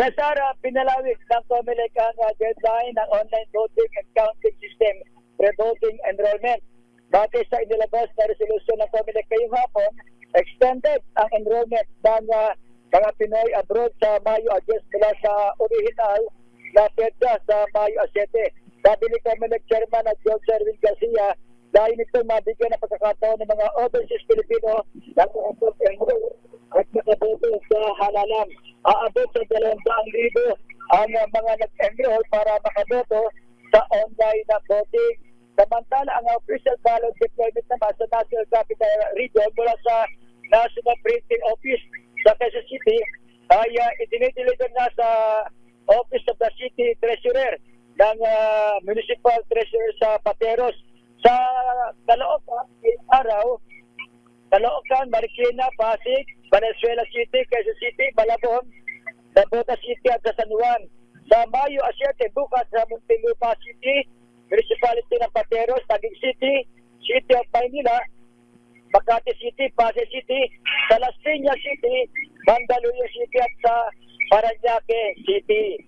Cesar, uh, pinalawig ng COMELEC ang uh, deadline ng online voting and counting system pre-voting enrollment. Batay sa inilabas na resolusyon ng COMELEC ngayong hapon, extended ang enrollment ng uh, mga Pinoy abroad sa Mayo 10 mula sa original na petsa sa Mayo 7. Sabi ni COMELEC Chairman at George Erwin Garcia, dahil nito mabigyan ng pagkakataon ng mga overseas Pilipino na enroll at makaboto sa halalan. Aabot sa 200,000 ang mga nag-enroll para makaboto sa online na voting. Samantala, ang official ballot deployment naman sa National Capital Region mula sa National Printing Office sa Quezon City ay uh, idinideliver na sa Office of the City Treasurer ng uh, Municipal Treasurer sa Pateros. Sa Caloocan, araw, Caloocan, Marikina, Pasig, Valenzuela City, Quezon City, Malabon, Dabota City at sa San Juan. Sa Mayo 7, bukas sa Muntinlupa City, Municipality ng Pateros, Taguig City, City of Maynila, Makati City, Pasig City, sa Las Piñas City, Mandaluyong City at sa Paranaque City.